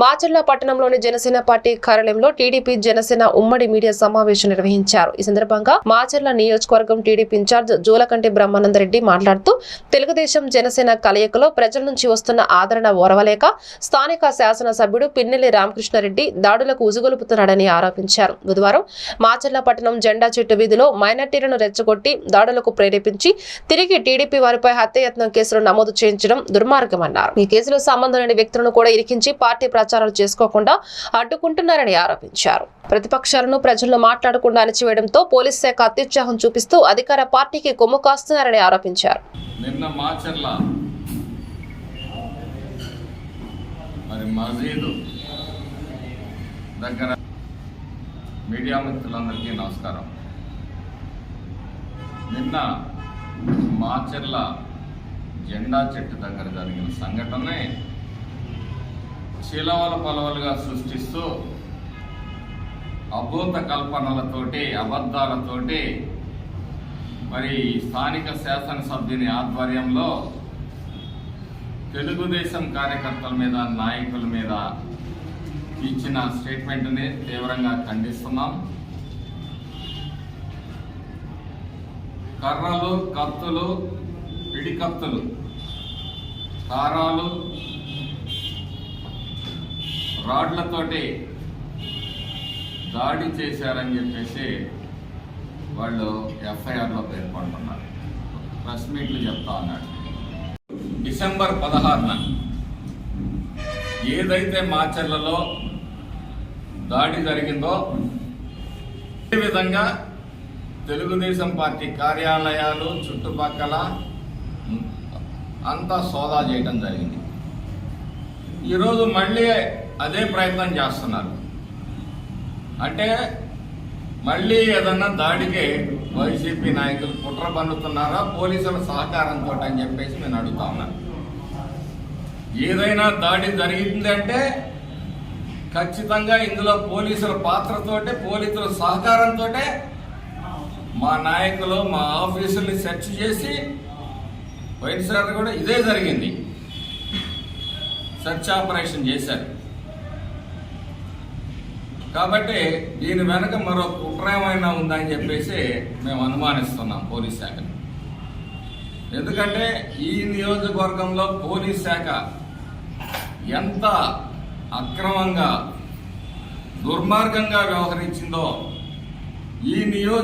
మాచర్ల పట్టణంలోని జనసేన పార్టీ కార్యాలయంలో టీడీపీ జనసేన ఉమ్మడి మీడియా సమావేశం నిర్వహించారు. ఈ సందర్భంగా మాచర్ల నియోజకవర్గం టీడీపీ ఇన్ఛార్జ్ జూలకంటి బ్రహ్మానందరెడ్డి మాట్లాడుతూ తెలుగుదేశం జనసేన కలయికలో ప్రజల నుంచి వస్తున్న ఆదరణ ఓరవలేక స్థానిక శాసనసభ్యుడు పిన్నెల్లి రామకృష్ణారెడ్డి దాడులకు ఉజుగొలుపుతున్నాడని ఆరోపించారు. బుధవారం మాచర్ల పట్టణం జెండా చెట్టు వీధిలో మైనార్టీలను రెచ్చగొట్టి దాడులకు ప్రేరేపించి తిరిగి టీడీపీ వారిపై హత్యయత్నం కేసులు నమోదు చేయించడం దుర్మార్గమన్నారు. ఈ కేసులో సంబంధం లేని వ్యక్తులను కూడా ఇరికించి పార్టీ ప్రచారాలు చేసుకోకుండా అడ్డుకుంటున్నారని ఆరోపించారు. ప్రతిపక్షాలను ప్రజలను మాట్లాడకుండా అణచివేయడంతో పోలీస్ శాఖ అత్యుత్సాహం చూపిస్తూ అధికార పార్టీకి కొమ్ము కాస్తున్నారని ఆరోపించారు. నిన్న మాచర్ల మరి మజీదు దగ్గర మీడియా మిత్రులందరికీ నమస్కారం. నిన్న మాచర్ల జెండా చెట్టు దగ్గర జరిగిన సంఘటనే శిలవల పలవలుగా సృష్టిస్తూ అభూత కల్పనలతోటి అబద్ధాలతోటి మరి స్థానిక శాసనసభ్యుని ఆధ్వర్యంలో తెలుగుదేశం కార్యకర్తల మీద నాయకుల మీద ఇచ్చిన స్టేట్మెంట్ని తీవ్రంగా ఖండిస్తున్నాం. కర్రలు కత్తులు పిడికత్తులు కారాలు రాడ్లతోటి దాడి చేశారని చెప్పేసి వాళ్ళు ఎఫ్ఐఆర్లో పేర్కొంటున్నారు. ప్రెస్ మీట్లు చెప్తా ఉన్నాడు. డిసెంబర్ పదహారున ఏదైతే మాచర్లలో దాడి జరిగిందో ఈ విధంగా తెలుగుదేశం పార్టీ కార్యాలయాలు చుట్టుపక్కల అంతా సోదా చేయడం జరిగింది. ఈరోజు మళ్ళీ అదే ప్రయత్నం చేస్తున్నారు. అంటే మళ్ళీ ఏదన్నా దాడికి వైసీపీ నాయకులు కుట్ర పన్నుతున్నారా పోలీసుల సహకారంతో అని చెప్పేసి నేను అడుగుతా ఉన్నాను ఏదైనా దాడి జరిగిందంటే ఖచ్చితంగా ఇందులో పోలీసుల పాత్రతోటే పోలీసుల సహకారంతో మా నాయకులు మా ఆఫీసుల్ని సెర్చ్ చేసి వైఎస్ఆర్ కూడా ఇదే జరిగింది. సెర్చ్ ఆపరేషన్ చేశారు. కాబట్టి దీని వెనక మరో కుట్ర ఉందని చెప్పేసి మేము అనుమానిస్తున్నాం పోలీస్ శాఖని. ఎందుకంటే ఈ నియోజకవర్గంలో పోలీస్ శాఖ ఎంత అక్రమంగా దుర్మార్గంగా వ్యవహరించిందో ఈ నియోజక